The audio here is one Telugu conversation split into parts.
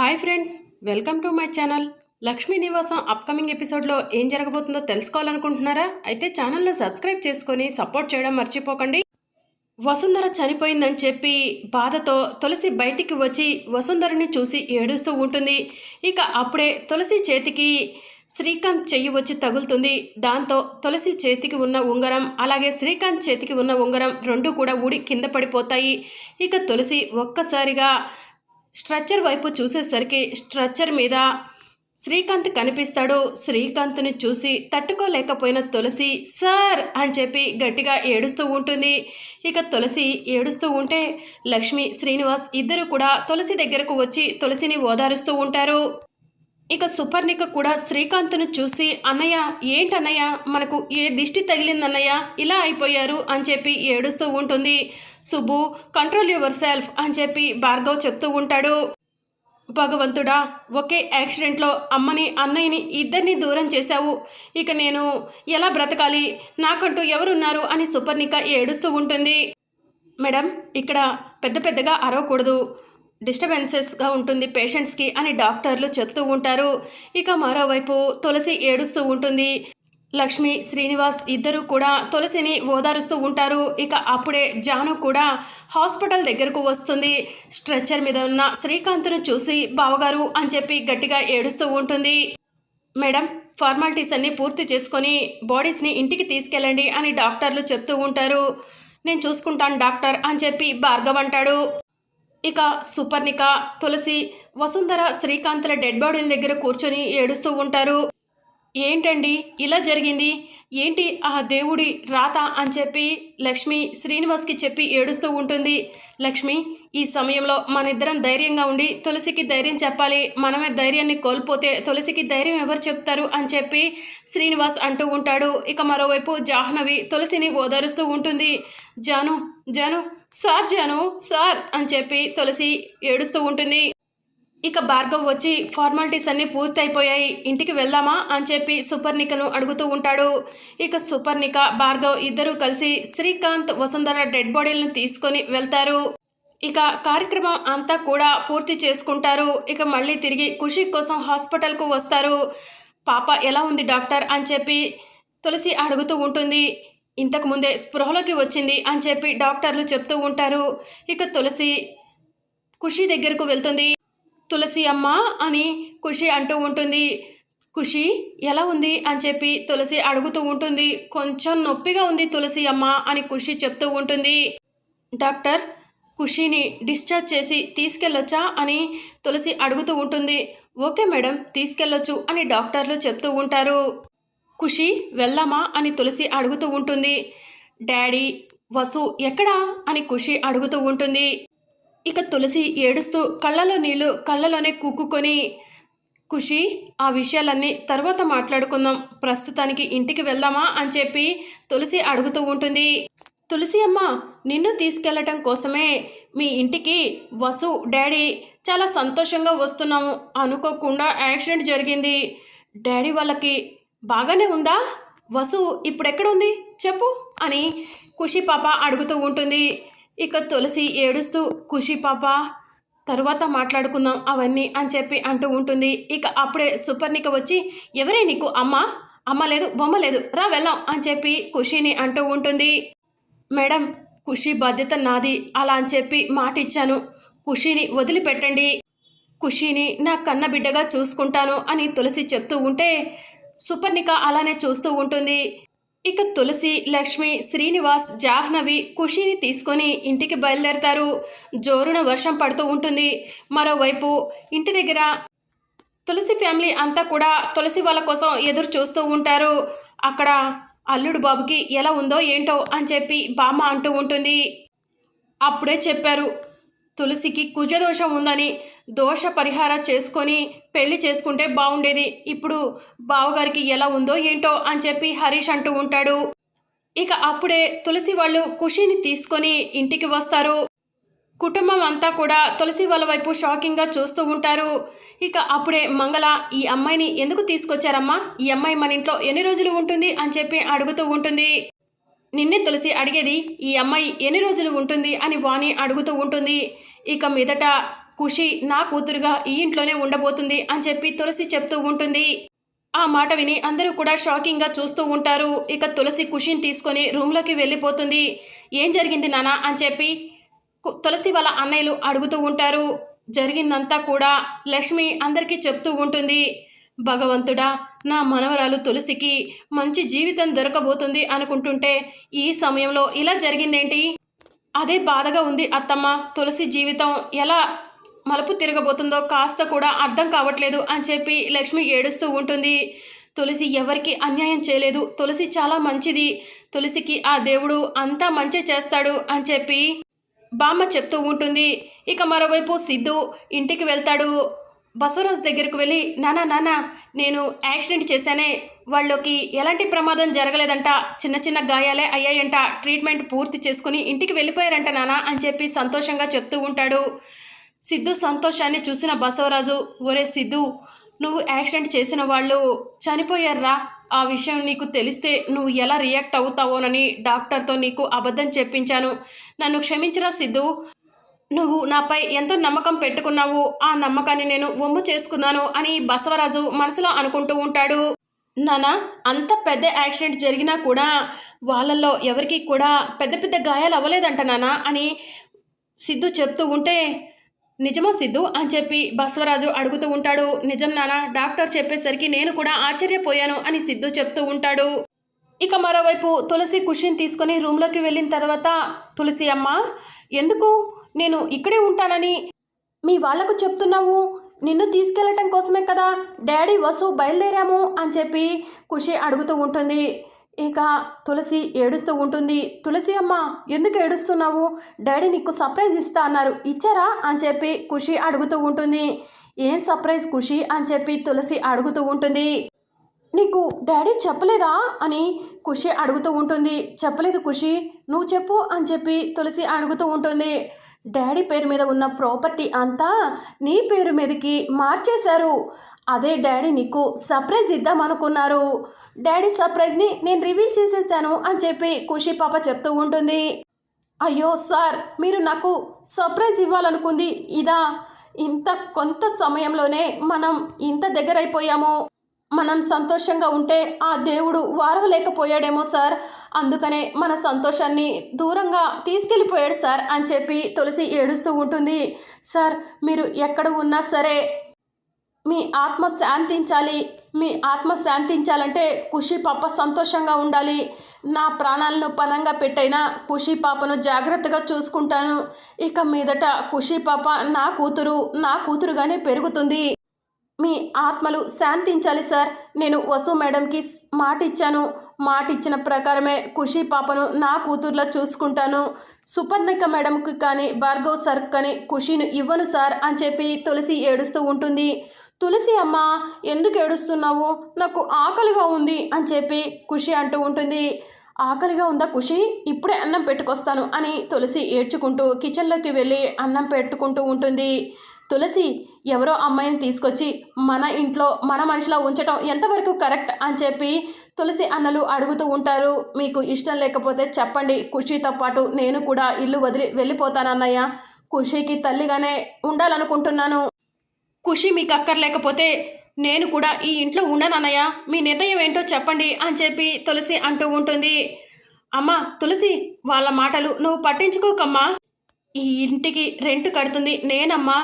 Hi friends welcome to my channel. Lakshmi Nivasam upcoming ఎపిసోడ్లో ఏం జరగబోతుందో తెలుసుకోవాలనుకుంటున్నారా? అయితే ఛానల్ను సబ్స్క్రైబ్ చేసుకొని సపోర్ట్ చేయడం మర్చిపోకండి. వసుంధర చనిపోయిందని చెప్పి బాధతో తులసి బయటికి వచ్చి వసుంధరని చూసి ఏడుస్తూ ఉంటుంది. ఇక అప్పుడే తులసి చేతికి శ్రీకాంత్ చెయ్యి వచ్చి తగులుతుంది. దాంతో తులసి చేతికి ఉన్న ఉంగరం అలాగే శ్రీకాంత్ చేతికి ఉన్న ఉంగరం రెండు కూడా ఊడి కింద పడిపోతాయి. ఇక తులసి ఒక్కసారిగా స్ట్రక్చర్ వైపు చూసేసరికి స్ట్రక్చర్ మీద శ్రీకాంత్ కనిపిస్తాడు. శ్రీకాంత్ని చూసి తట్టుకోలేకపోయిన తులసి సార్ అని చెప్పి గట్టిగా ఏడుస్తూ ఉంటుంది. ఇక తులసి ఏడుస్తూ ఉంటే లక్ష్మి శ్రీనివాస్ ఇద్దరు కూడా తులసి దగ్గరకు వచ్చి తులసిని ఓదారుస్తూ ఉంటారు. ఇక సుపర్ణిక కూడా శ్రీకాంత్ను చూసి అన్నయ్య ఏంటన్నయ్య? మనకు ఏ దిష్టి తగిలిందన్నయ్య? ఇలా అయిపోయారు అని చెప్పి ఏడుస్తూ ఉంటుంది. సుబ్బు కంట్రోల్ యువర్ సెల్ఫ్ అని చెప్పి భార్గవ్ చెప్తూ ఉంటాడు. భగవంతుడా ఒకే యాక్సిడెంట్లో అమ్మని అన్నయ్యని ఇద్దరిని దూరం చేశావు. ఇక నేను ఎలా బ్రతకాలి? నాకంటూ ఎవరున్నారు? అని సుపర్ణిక ఏడుస్తూ ఉంటుంది. మేడం ఇక్కడ పెద్ద పెద్దగా అరవకూడదు. డిస్టర్బెన్సెస్గా ఉంటుంది పేషెంట్స్కి అని డాక్టర్లు చెప్తూ ఉంటారు. ఇక మరోవైపు తులసి ఏడుస్తూ ఉంటుంది. లక్ష్మి శ్రీనివాస్ ఇద్దరు కూడా తులసిని ఓదారుస్తూ ఉంటారు. ఇక అప్పుడే జాను కూడా హాస్పిటల్ దగ్గరకు వస్తుంది. స్ట్రెచ్చర్ మీద ఉన్న శ్రీకాంత్ను చూసి బావగారు అని చెప్పి గట్టిగా ఏడుస్తూ ఉంటుంది. మేడం ఫార్మాలిటీస్ అన్నీ పూర్తి చేసుకొని బాడీస్ని ఇంటికి తీసుకెళ్ళండి అని డాక్టర్లు చెప్తూ ఉంటారు. నేను చూసుకుంటాను డాక్టర్ అని చెప్పి భార్గవ్ అంటాడు. ఇక సుపర్ణిక తులసి వసుంధర శ్రీకాంత్ల డెడ్ బాడీల దగ్గర కూర్చొని ఏడుస్తూ ఉంటారు. ఏంటండి ఇలా జరిగింది? ఏంటి ఆ దేవుడి రాత అని చెప్పి లక్ష్మి శ్రీనివాస్కి చెప్పి ఏడుస్తూ ఉంటుంది. లక్ష్మి ఈ సమయంలో మన ఇద్దరం ధైర్యంగా ఉండి తులసికి ధైర్యం చెప్పాలి. మనమే ధైర్యాన్ని కోల్పోతే తులసికి ధైర్యం ఎవరు చెప్తారు అని చెప్పి శ్రీనివాస్ అంటూ ఉంటాడు. ఇక మరోవైపు జాహ్నవి తులసిని ఓదారుస్తూ ఉంటుంది. జాను జాను సార్ జాను సార్ అని చెప్పి తులసి ఏడుస్తూ ఉంటుంది. ఇక భార్గవ్ వచ్చి ఫార్మాలిటీస్ అన్నీ పూర్తయిపోయాయి. ఇంటికి వెళ్దామా అని చెప్పి సుపర్ణికను అడుగుతూ ఉంటాడు. ఇక సుపర్ణిక భార్గవ్ ఇద్దరూ కలిసి శ్రీకాంత్ వసుంధర డెడ్ బాడీలను తీసుకొని వెళ్తారు. ఇక కార్యక్రమం అంతా కూడా పూర్తి చేసుకుంటారు. ఇక మళ్ళీ తిరిగి ఖుషి కోసం హాస్పిటల్కు వస్తారు. పాప ఎలా ఉంది డాక్టర్? అని చెప్పి తులసి అడుగుతూ ఉంటుంది. ఇంతకు ముందే స్పృహలోకి వచ్చింది అని చెప్పి డాక్టర్లు చెప్తూ ఉంటారు. ఇక తులసి ఖుషి దగ్గరకు వెళ్తుంది. తులసి అమ్మ అని ఖుషి అంటూ ఉంటుంది. ఖుషి ఎలా ఉంది? అని చెప్పి తులసి అడుగుతూ ఉంటుంది. కొంచెం నొప్పిగా ఉంది తులసి అమ్మ అని ఖుషి చెప్తూ ఉంటుంది. డాక్టర్ ఖుషిని డిశ్చార్జ్ చేసి తీసుకెళ్ళొచ్చా అని తులసి అడుగుతూ ఉంటుంది. ఓకే మేడం తీసుకెళ్ళొచ్చు అని డాక్టర్లు చెప్తూ ఉంటారు. ఖుషి వెళ్దామా అని తులసి అడుగుతూ ఉంటుంది. డాడీ వసు ఎక్కడా? అని ఖుషి అడుగుతూ ఉంటుంది. ఇక తులసి ఏడుస్తూ కళ్ళలో నీళ్ళు కళ్ళలోనే కుక్కుకొని ఖుషి ఆ విషయాలన్నీ తర్వాత మాట్లాడుకుందాం. ప్రస్తుతానికి ఇంటికి వెళ్దామా? అని చెప్పి తులసి అడుగుతూ ఉంటుంది. తులసి అమ్మ నిన్ను తీసుకెళ్ళటం కోసమే మీ ఇంటికి వసు డాడీ చాలా సంతోషంగా వస్తున్నాము. అనుకోకుండా యాక్సిడెంట్ జరిగింది. డాడీ వాళ్ళకి బాగానే ఉందా? వసు ఇప్పుడెక్కడ ఉంది? చెప్పు అని ఖుషి పాప అడుగుతూ ఉంటుంది. ఇక తులసి ఏడుస్తూ ఖుషి పాప తరువాత మాట్లాడుకుందాం అవన్నీ అని చెప్పి అంటూ ఉంటుంది. ఇక అప్పుడే సుపర్ణిక వచ్చి ఎవరే నీకు అమ్మ? అమ్మ లేదు బొమ్మ లేదు రా వెళ్దాం అని చెప్పి ఖుషిని అంటూ ఉంటుంది. మేడం ఖుషి బాధ్యత నాది అలా అని చెప్పి మాట ఇచ్చాను ఖుషిని వదిలిపెట్టండి. ఖుషిని నా కన్న బిడ్డగా చూసుకుంటాను అని తులసి చెప్తూ ఉంటే సుపర్ణిక అలానే చూస్తూ ఉంటుంది. ఇక తులసి లక్ష్మి శ్రీనివాస్ జాహ్నవి ఖుషీని తీసుకొని ఇంటికి బయలుదేరతారు. జోరున వర్షం పడుతూ ఉంటుంది. మరోవైపు ఇంటి దగ్గర తులసి ఫ్యామిలీ అంతా కూడా తులసి వాళ్ళ కోసం ఎదురు చూస్తూ ఉంటారు. అక్కడ అల్లుడు బాబుకి ఎలా ఉందో ఏంటో అని చెప్పి బామ్మ అంటూ ఉంటుంది. అప్పుడే చెప్పారు తులసికి కుజదోషం ఉందని దోష పరిహార చేసుకొని పెళ్ళి చేసుకుంటే బాగుండేది ఇప్పుడు బావగారికి ఎలా ఉందో ఏంటో అని చెప్పి హరీష్ అంటూ ఉంటాడు. ఇక అప్పుడే తులసి వాళ్ళు ఖుషిని తీసుకొని ఇంటికి వస్తారు. కుటుంబం అంతా కూడా తులసి వాళ్ళ వైపు షాకింగ్గా చూస్తూ ఉంటారు. ఇక అప్పుడే మంగళ ఈ అమ్మాయిని ఎందుకు తీసుకొచ్చారమ్మా? ఈ అమ్మాయి మన ఇంట్లో ఎన్ని రోజులు ఉంటుంది? అని చెప్పి అడుగుతూ ఉంటుంది. నిన్నే తులసి అడిగేది ఈ అమ్మాయి ఎన్ని రోజులు ఉంటుంది? అని వాణి అడుగుతూ ఉంటుంది. ఇక మీదట ఖుషి నా కూతురుగా ఈ ఇంట్లోనే ఉండబోతుంది అని చెప్పి తులసి చెప్తూ ఉంటుంది. ఆ మాట విని అందరూ కూడా షాకింగ్గా చూస్తూ ఉంటారు. ఇక తులసి ఖుషిని తీసుకొని రూమ్లోకి వెళ్ళిపోతుంది. ఏం జరిగింది నానా? అని చెప్పి తులసి వాళ్ళ అన్నయ్యలు అడుగుతూ ఉంటారు. జరిగిందంతా కూడా లక్ష్మి అందరికీ చెప్తూ ఉంటుంది. భగవంతుడా నా మనవరాలు తులసికి మంచి జీవితం దొరకబోతుంది అనుకుంటుంటే ఈ సమయంలో ఇలా జరిగిందేంటి? అదే బాధగా ఉంది అత్తమ్మ. తులసి జీవితం ఎలా మలుపు తిరగబోతుందో కాస్త కూడా అర్థం కావట్లేదు అని చెప్పి లక్ష్మి ఏడుస్తూ ఉంటుంది. తులసి ఎవరికి అన్యాయం చేయలేదు. తులసి చాలా మంచిది. తులసికి ఆ దేవుడు అంతా మంచి చేస్తాడు అని చెప్పి బామ్మ చెప్తూ ఉంటుంది. ఇక మరోవైపు సిద్ధు ఇంటికి వెళ్తాడు. బసవరాజ్ దగ్గరకు వెళ్ళి నానా నానా నేను యాక్సిడెంట్ చేశానే వాళ్ళకి ఎలాంటి ప్రమాదం జరగలేదంట చిన్న చిన్న గాయాలే అయ్యాయంట ట్రీట్మెంట్ పూర్తి చేసుకుని ఇంటికి వెళ్ళిపోయారంట నానా అని చెప్పి సంతోషంగా చెప్తూ ఉంటాడు. సిద్ధు సంతోషాన్ని చూసిన బసవరాజు ఒరే సిద్ధు నువ్వు యాక్సిడెంట్ చేసిన వాళ్ళు చనిపోయారా? ఆ విషయం నీకు తెలిస్తే నువ్వు ఎలా రియాక్ట్ అవుతావోనని డాక్టర్తో నీకు అబద్ధం చెప్పించాను. నన్ను క్షమించరా సిద్ధు నువ్వు నాపై ఎంతో నమ్మకం పెట్టుకున్నావు. ఆ నమ్మకాన్ని నేను ఒమ్ము చేసుకున్నాను అని బసవరాజు మనసులో అనుకుంటూ ఉంటాడు. నానా అంత పెద్ద యాక్సిడెంట్ జరిగినా కూడా వాళ్ళల్లో ఎవరికి కూడా పెద్ద పెద్ద గాయాలు అవ్వలేదంట నానా అని సిద్ధు చెప్తూ ఉంటే నిజమా సిద్ధు? అని చెప్పి బసవరాజు అడుగుతూ ఉంటాడు. నిజం నానా డాక్టర్ చెప్పేసరికి నేను కూడా ఆశ్చర్యపోయాను అని సిద్ధు చెప్తూ ఉంటాడు. ఇక మరోవైపు తులసి కుషిని తీసుకొని రూమ్లోకి వెళ్ళిన తర్వాత తులసి అమ్మ ఎందుకు నేను ఇక్కడే ఉంటానని మీ వాళ్ళకు చెప్తున్నావు. నిన్ను తీసుకెళ్ళటం కోసమే కదా డాడీ వసు బయలుదేరాము అని చెప్పి ఖుషి అడుగుతూ ఉంటుంది. ఇక తులసి ఏడుస్తూ ఉంటుంది. తులసి అమ్మ ఎందుకు ఏడుస్తున్నావు? డాడీ నీకు సర్ప్రైజ్ ఇస్తా అన్నారు. ఇచ్చారా? అని చెప్పి ఖుషి అడుగుతూ ఉంటుంది. ఏం సర్ప్రైజ్ ఖుషి? అని చెప్పి తులసి అడుగుతూ ఉంటుంది. నీకు డాడీ చెప్పలేదా? అని ఖుషి అడుగుతూ ఉంటుంది. చెప్పలేదు ఖుషి. నువ్వు చెప్పు అని చెప్పి తులసి అడుగుతూ ఉంటుంది. డాడీ పేరు మీద ఉన్న ప్రాపర్టీ అంతా నీ పేరు మీదకి మార్చేశారు. అదే డాడీ నీకు సర్ప్రైజ్ ఇద్దామనుకున్నారు. డాడీ సర్ప్రైజ్ని నేను రివీల్ చేసేసాను అని చెప్పి ఖుషి పాప చెప్తూ ఉంటుంది. అయ్యో సార్ మీరు నాకు సర్ప్రైజ్ ఇవ్వాలనుకుంది ఇదా? ఇంత కొంత సమయంలోనే మనం ఇంత దగ్గరైపోయాము. మనం సంతోషంగా ఉంటే ఆ దేవుడు వారవలేకపోయాడేమో సార్. అందుకనే మన సంతోషాన్ని దూరంగా తీసుకెళ్ళిపోయాడు సార్ అని చెప్పి తులసి ఏడుస్తూ ఉంటుంది. సార్ మీరు ఎక్కడ ఉన్నా సరే మీ ఆత్మ శాంతించాలి. మీ ఆత్మ శాంతించాలంటే ఖుషి పాప సంతోషంగా ఉండాలి. నా ప్రాణాలను పనంగా పెట్టైనా ఖుషి పాపను జాగ్రత్తగా చూసుకుంటాను. ఇక మీదట ఖుషి పాప నా కూతురు నా కూతురుగానే పెరుగుతుంది. మీ ఆత్మలు శాంతించాలి సార్. నేను వసు మేడంకి మాట ఇచ్చాను మాట ఇచ్చిన ప్రకారమే ఖుషి పాపను నా కూతుర్లో చూసుకుంటాను. సుపర్ణిక మేడంకి కానీ భార్గవ్ సార్ కానీ ఖుషిని ఇవ్వను సార్ అని చెప్పి తులసి ఏడుస్తూ ఉంటుంది. తులసి అమ్మ ఎందుకు ఏడుస్తున్నావు? నాకు ఆకలిగా ఉంది అని చెప్పి ఖుషి అంటూ ఉంటుంది. ఆకలిగా ఉందా ఖుషి? ఇప్పుడే అన్నం పెట్టుకొస్తాను అని తులసి ఏడ్చుకుంటూ కిచెన్లోకి వెళ్ళి అన్నం పెట్టుకుంటూ ఉంటుంది. తులసి ఎవరో అమ్మాయిని తీసుకొచ్చి మన ఇంట్లో మన మనిషిలో ఉంచటం ఎంతవరకు కరెక్ట్ అని చెప్పి తులసి అన్నలు అడుగుతూ ఉంటారు. మీకు ఇష్టం లేకపోతే చెప్పండి. ఖుషితో పాటు నేను కూడా ఇల్లు వదిలి వెళ్ళిపోతానన్నయ్య. ఖుషికి తల్లిగానే ఉండాలనుకుంటున్నాను. ఖుషి మీకు అక్కర్లేకపోతే నేను కూడా ఈ ఇంట్లో ఉండనన్నయ్య. మీ నిర్ణయం ఏంటో చెప్పండి అని చెప్పి తులసి అంటూ ఉంటుంది. అమ్మా తులసి వాళ్ళ మాటలు నువ్వు పట్టించుకోకమ్మా. ఈ ఇంటికి రెంట్ కడుతుంది నేనమ్మా.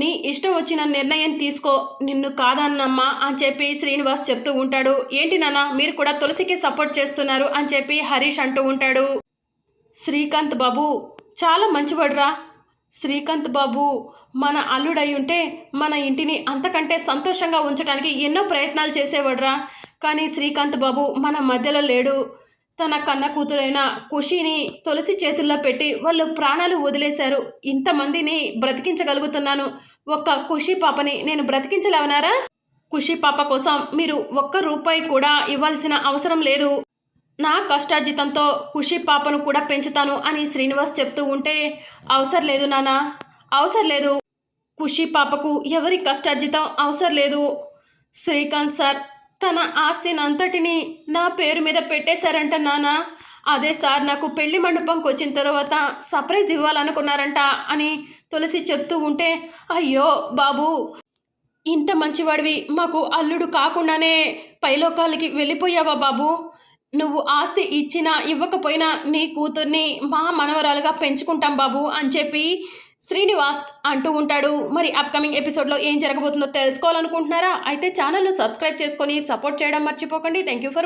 నీ ఇష్టం వచ్చిన నిర్ణయం తీసుకో నిన్ను కాదన్నమ్మా అని చెప్పి శ్రీనివాస్ చెప్తూ ఉంటాడు. ఏంటి నాన్న మీరు కూడా తులసికి సపోర్ట్ చేస్తున్నారు అని చెప్పి హరీష్ అంటూ ఉంటాడు. శ్రీకాంత్ బాబు చాలా మంచివాడురా. శ్రీకాంత్ బాబు మన అల్లుడై ఉంటే మన ఇంటిని అంతకంటే సంతోషంగా ఉంచడానికి ఎన్నో ప్రయత్నాలు చేసేవాడురా. కానీ శ్రీకాంత్ బాబు మన మధ్యలో లేడు. తన కన్న కూతురైన ఖుషిని తులసి చేతుల్లో పెట్టి వాళ్ళు ప్రాణాలు వదిలేశారు. ఇంతమందిని బ్రతికించగలుగుతున్నాను. ఒక్క ఖుషి పాపని నేను బ్రతికించలేవనారా? ఖుషి పాప కోసం మీరు ఒక్క రూపాయి కూడా ఇవ్వాల్సిన అవసరం లేదు. నా కష్టార్జితంతో ఖుషి పాపను కూడా పెంచుతాను అని శ్రీనివాస్ చెప్తూ ఉంటే అవసరం లేదు నాన్న అవసరం లేదు. ఖుషి పాపకు ఎవరి కష్టార్జితం అవసరం లేదు. శ్రీకాంత్ సార్ తన ఆస్తిని నా పేరు మీద పెట్టేశారంట నాన్న. అదే సార్ నాకు పెళ్ళి మండపంకి వచ్చిన తర్వాత సర్ప్రైజ్ ఇవ్వాలనుకున్నారంట అని తులసి చెప్తూ ఉంటే అయ్యో బాబు ఇంత మంచివాడివి మాకు అల్లుడు కాకుండానే పైలోకాలకి వెళ్ళిపోయావా బాబు? నువ్వు ఆస్తి ఇచ్చినా ఇవ్వకపోయినా నీ కూతుర్ని మా మనవరాలుగా పెంచుకుంటాం బాబు అని చెప్పి శ్రీనివాస్ అంటూ ఉంటాడు. మరి అప్కమింగ్ ఎపిసోడ్లో ఏం జరగబోతుందో తెలుసుకోవాలనుకుంటున్నారా? అయితే ఛానల్ను సబ్స్క్రైబ్ చేసుకొని సపోర్ట్ చేయడం మర్చిపోకండి. Thank you for